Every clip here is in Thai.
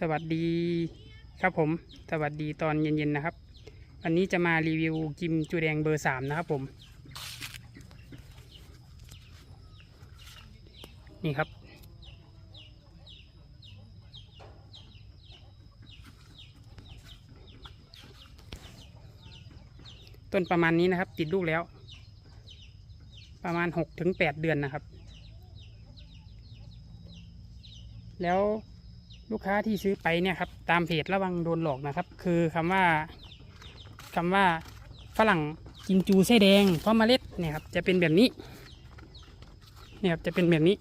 สวัสดีครับผม สวัสดีตอนเย็นๆนะครับ วันนี้จะมารีวิวกิมจูแดงเบอร์สามนะครับผม นี่ครับ ต้นประมาณนี้นะครับ ติดลูกแล้ว ประมาณหกถึงแปดเดือนนะครับ แล้ว ลูกค้าที่ซื้อไปเนี่ยครับตามเพจระวังโดนหลอกนะครับ คือคำว่าคำว่าฝรั่งกิมจูไส้แดงเพราะเมล็ดเนี่ยครับจะเป็นแบบนี้เนี่ยครับจะเป็นแบบนี้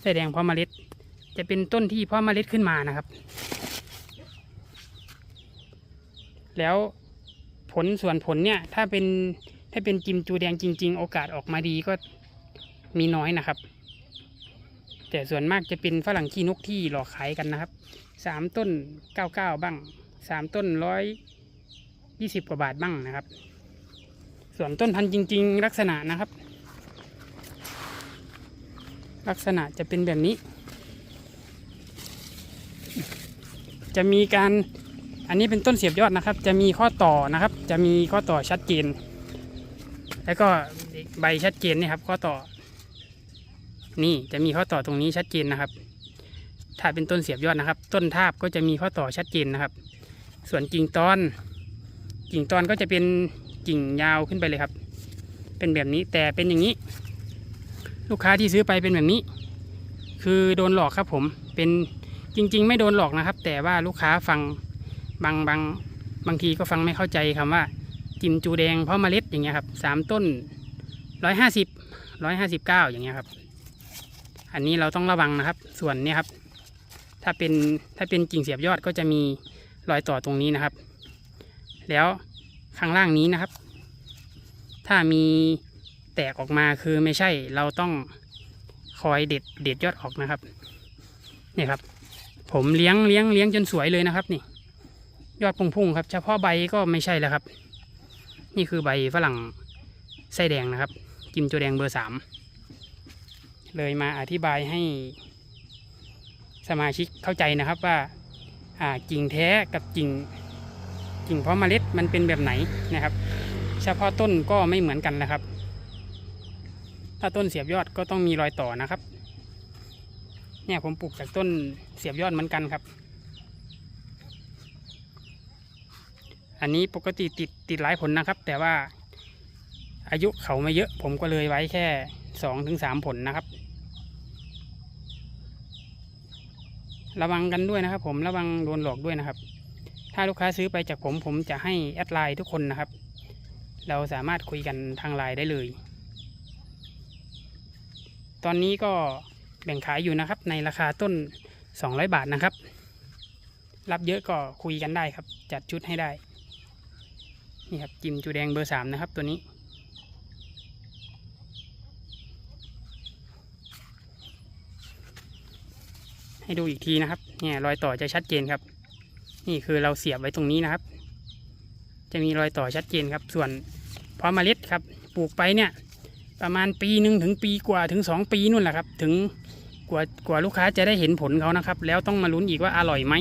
ไส้แดงเพราะเมล็ด จะเป็นต้นที่เพาะเมล็ดขึ้นมานะครับ แล้วผลส่วนผลเนี่ยถ้าเป็นถ้าเป็นกิมจูแดงจริง ๆ โอกาสออกมาดีก็มีน้อยนะครับ แต่ส่วนมากจะเป็นฝรั่งขี้นกที่หลอกขายกันนะครับสามต้นเก้าเก้าบ้างสามต้นร้อยยี่สิบกว่าบาทบ้างนะครับ ส่วนต้นพันธุ์จริง ๆ ลักษณะนะครับ ลักษณะจะเป็นแบบนี้ จะมีการอันนี้เป็นต้นเสียบยอดนะครับ จะมีข้อต่อนะครับ จะมีข้อต่อชัดเจน แล้วก็ใบชัดเจนนี่ครับข้อต่อ นี่จะมีข้อต่อตรงนี้ชัดเจนนะครับ ถ้าเป็นต้นเสียบยอดนะครับ ต้นทาบก็จะมีข้อต่อชัดเจนนะครับ ส่วนกิ่งตอน กิ่งตอนก็จะเป็นกิ่งยาวขึ้นไปเลยครับ เป็นแบบนี้แต่เป็นอย่างนี้ ลูกค้าที่ซื้อไปเป็นแบบนี้ คือโดนหลอกครับผมเป็นจริง ๆ ไม่โดนหลอกนะครับ แต่ว่าลูกค้าฟังบางบางบางทีก็ฟังไม่เข้าใจคำว่าจิมจูแดงเพราะเมล็ดอย่างเงี้ยครับสามต้นร้อยห้าสิบร้อยห้าสิบเก้าอย่างเงี้ยครับ อันนี้เราต้องระวังนะครับ ส่วนนี้ครับ ถ้าเป็นถ้าเป็นกิ่งเสียบยอดก็จะมีรอยต่อตรงนี้นะครับ แล้วข้างล่างนี้นะครับ ถ้ามีแตกออกมาคือไม่ใช่เราต้องคอยเด็ดเด็ดยอดออกนะครับนี่ครับ ผมเลี้ยงเลี้ยงเลี้ยงจนสวยเลยนะครับ นี่ ยอดพุ่งๆครับ เฉพาะใบก็ไม่ใช่แล้วครับ นี่คือใบฝรั่งไส้แดงนะครับ กิมจูแดงเบอร์สาม เลยมาอธิบายให้สมาชิกเข้าใจนะครับว่าอ่ากิ่งแท้กับกิ่งกิ่งเพาะเมล็ดมันเป็นแบบไหนนะครับ เฉพาะต้นก็ไม่เหมือนกันนะครับ ถ้าต้นเสียบยอดก็ต้องมีรอยต่อนะครับ เนี่ยผมปลูกจากต้นเสียบยอดเหมือนกันครับ อันนี้ปกติติดติดหลายผลนะครับ แต่ว่าอายุเขาไม่เยอะผมก็เลยไว้แค่สองถึงสามผลนะครับ ระวังกันด้วยนะครับ ผมระวังโดนหลอกด้วยนะครับ ถ้าลูกค้าซื้อไปจากผมผมจะให้แอดไลน์ทุกคนนะครับ เราสามารถคุยกันทางไลน์ได้เลย ตอนนี้ก็แบ่งขายอยู่นะครับ ในราคาต้น 200 บาทนะครับ รับเยอะก็คุยกันได้ครับ จัดชุดให้ได้ นี่ครับจิมจูแดงเบอร์สามนะครับตัวนี้ ให้ดูอีกทีนะครับ เนี่ยรอยต่อจะชัดเจนครับ นี่คือเราเสียบไว้ตรงนี้นะครับ จะมีรอยต่อชัดเจนครับ ส่วนพาะเมล็ดครับ ปลูกไปเนี่ย ประมาณปีหนึ่งถึงปีกว่าถึงสองปีนู่นแหละครับ ถึงกว่ากว่าลูกค้าจะได้เห็นผลเขานะครับ แล้วต้องมาลุ้นอีกว่าอร่อยไหม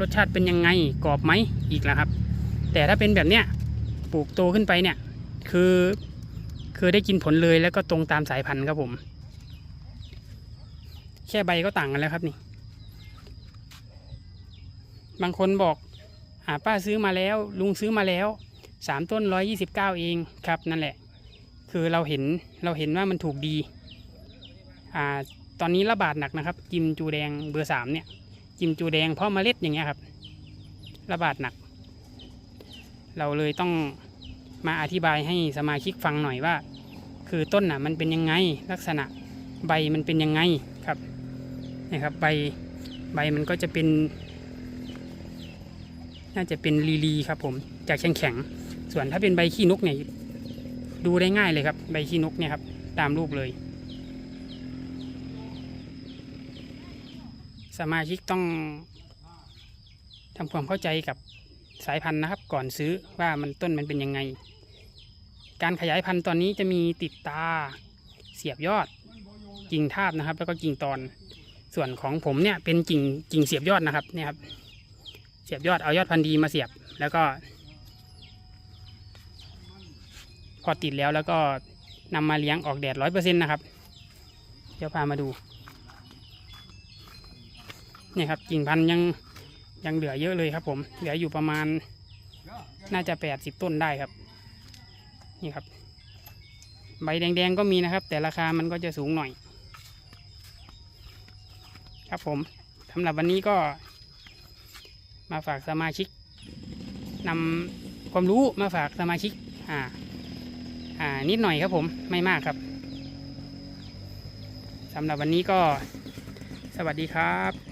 รสชาติเป็นยังไงกรอบไหมอีกแล้วครับ แต่ถ้าเป็นแบบเนี้ยปลูกโตขึ้นไปเนี่ย คือคือได้กินผลเลยแล้วก็ตรงตามสายพันธุ์ครับผม แค่ใบก็ต่างกันแล้วครับนี่ บางคนบอกหาป้าซื้อมาแล้ว ลุงซื้อมาแล้วสามต้นร้อยยี่สิบเก้าเองครับนั่นแหละ คือเราเห็นเราเห็นว่ามันถูกดีอ่าตอนนี้ระบาดหนักนะครับจิมจูแดงเบอร์สามเนี่ยจิมจูแดงเพราะเมล็ดอย่างเงี้ยครับ ระบาดหนัก เราเลยต้องมาอธิบายให้สมาชิกฟังหน่อยว่า คือต้นน่ะมันเป็นยังไงลักษณะใบมันเป็นยังไง นี่ครับใบใบมันก็จะเป็น น่าจะเป็นลีลีครับผมจากแข็งแข็งส่วนถ้าเป็นใบขี้นกเนี่ยดูได้ง่ายเลยครับ ใบขี้นกเนี่ยครับตามรูปเลย สมาชิกต้องทำความเข้าใจกับสายพันธุ์นะครับ ก่อนซื้อว่ามันต้นมันเป็นยังไง การขยายพันธุ์ตอนนี้จะมีติดตาเสียบยอดกิ่งทาบนะครับ แล้วก็กิ่งตอน ส่วนของผมเนี่ยเป็นกิ่งกิ่งเสียบยอดนะครับเนี่ยครับ เสียบยอดเอายอดพันธุ์ดีมาเสียบแล้วก็ พอติดแล้วแล้วก็นำมาเลี้ยงออกแดดร้อยเปอร์เซ็นต์นะครับ เดี๋ยวพามาดูเนี่ยครับกิ่งพันธุ์ยังยังเหลือเยอะเลยครับ ผมเหลืออยู่ประมาณ น่าจะแปดสิบต้นได้ครับ นี่ครับ ใบแดงๆก็มีนะครับ แต่ราคามันก็จะสูงหน่อย ครับผมสำหรับวันนี้ก็ มาฝากสมาชิกนำความรู้มาฝากสมาชิก อ่า อ่า นิดหน่อยครับผมไม่มากครับสำหรับวันนี้ก็สวัสดีครับ